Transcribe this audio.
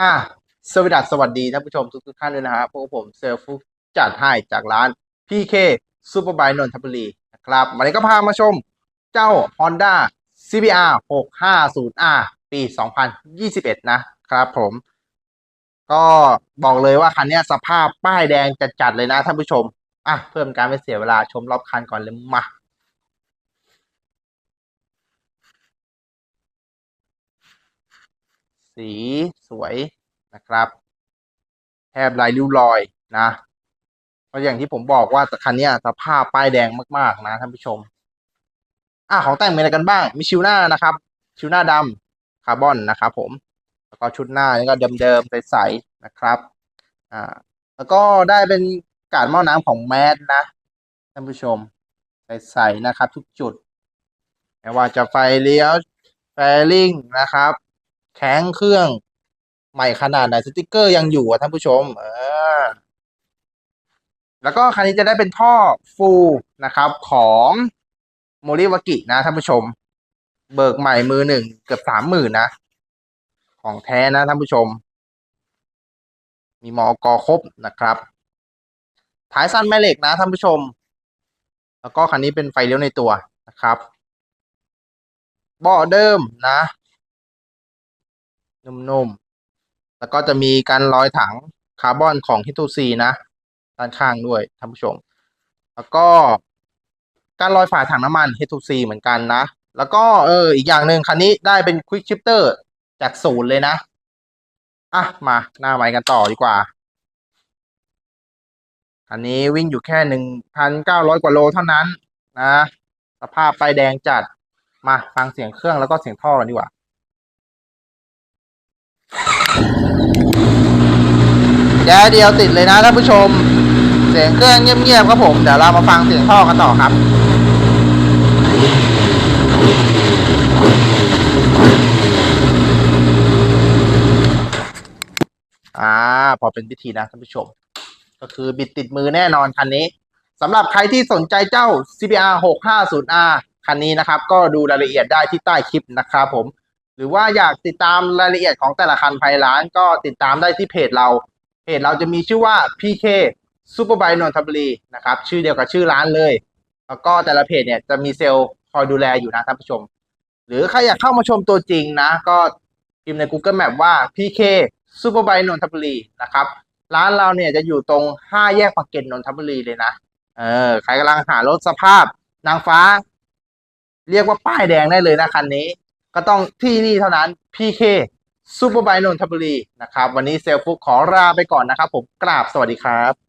อะสวัสดีสวัสดีท่านผู้ชมทุกทุกท่านด้วยนะครับพวกผมเซลฟุกจัดให้จากร้าน PK Super b i นนทบุรีนะครับวันนี้ก็พามาชมเจ้า Honda CBR 650R ปี 2021 นะครับผม ก็บอกเลยว่าคันนี้สภาพป้ายแดงจัดๆเลยนะท่านผู้ชม อะเพิ่มการไม่เสียเวลาชมรอบคันก่อนเลยมา สีสวยนะครับแทบลายริ้วรอยนะเพราะอย่างที่ผมบอกว่าคันนี้สภาพป้ายแดงมากๆนะท่านผู้ชม อะของแต่งมีอะไรกันบ้าง มีชิวหน้านะครับ ชิวหน้าดำคาร์บอนนะครับผมแล้วก็ชุดหน้านี่ก็เดิมๆใสๆนะครับอ่าแล้วก็ได้เป็นกาดหม้อน้ำของแมสนะท่านผู้ชมใสๆนะครับ ทุกจุดไม่ว่าจะไฟเลี้ยวแฟลิงนะครับ แข้งเครื่องใหม่ขนาดไหนสติกเกอร์ยังอยู่อะท่านผู้ชม เออ แล้วก็คันนี้จะได้เป็นท่อฟูนะครับ ของโมริวากินะท่านผู้ชม เบิกใหม่มือหนึ่งเกือบสามหมื่นนะ ของแท้นะท่านผู้ชม มีมอกอครบนะครับท้ายสั้นแม่เหล็กนะท่านผู้ชม แล้วก็คันนี้เป็นไฟเลี้ยวในตัวนะครับเบาะเดิมนะ นุ่มๆ แล้วก็จะมีการรอยถังคาร์บอนของฮิตูซีนะ ด้านข้างด้วยท่านผู้ชม แล้วก็การรอยฝาถังน้ำมัน H2C เหมือนกันนะ แล้วก็เอออีกอย่างหนึ่งคันนี้ได้เป็น Quick Shifter จากศูนย์เลยนะ อะ มาหน้าไม้กันต่อดีกว่า คันนี้วิ่งอยู่แค่หนึ่งพันเก้าร้อยกว่าโลเท่านั้นนะ สภาพไฟแดงจัด มาฟังเสียงเครื่องแล้วก็เสียงท่อกันดีกว่า แย่เดียวติดเลยนะท่านผู้ชม เสียงเครื่องเงียบๆครับผม เดี๋ยวเรามาฟังเสียงท่อกันต่อครับอ่าพอเป็นพิธีนะท่านผู้ชม ก็คือบิดติดมือแน่นอนคันนี้สำหรับใครที่สนใจเจ้า CBR 650R คันนี้นะครับ ก็ดูรายละเอียดได้ที่ใต้คลิปนะครับผม หรือว่าอยากติดตามรายละเอียดของแต่ละคันภายร้านก็ติดตามได้ที่เพจเรา เพจเราจะมีชื่อว่า PK Super b i นนทบุรีนะครับ ชื่อเดียวกับชื่อร้านเลย แล้วก็แต่ละเพจเนี่ยจะมีเซลล์คอยดูแลอยู่นะท่านผู้ชม หรือใครอยากเข้ามาชมตัวจริงนะ ก็พิมพ์ใน Google Map ว่า PK Super b i นนทบุรีนะครับ ร้านเราเนี่ยจะอยู่ตรง5แยกปากเกร็ดนนทบุรีเลยนะ เออ ใครกำลังหารถสภาพ นางฟ้า เรียกว่าป้ายแดงได้เลยนะคันนี้ ก็ต้องที่นี่เท่านั้น PK ซูเปอร์ไบนนทบุรีนะครับ วันนี้เซลฟุกขอลาไปก่อนนะครับ ผมกราบสวัสดีครับ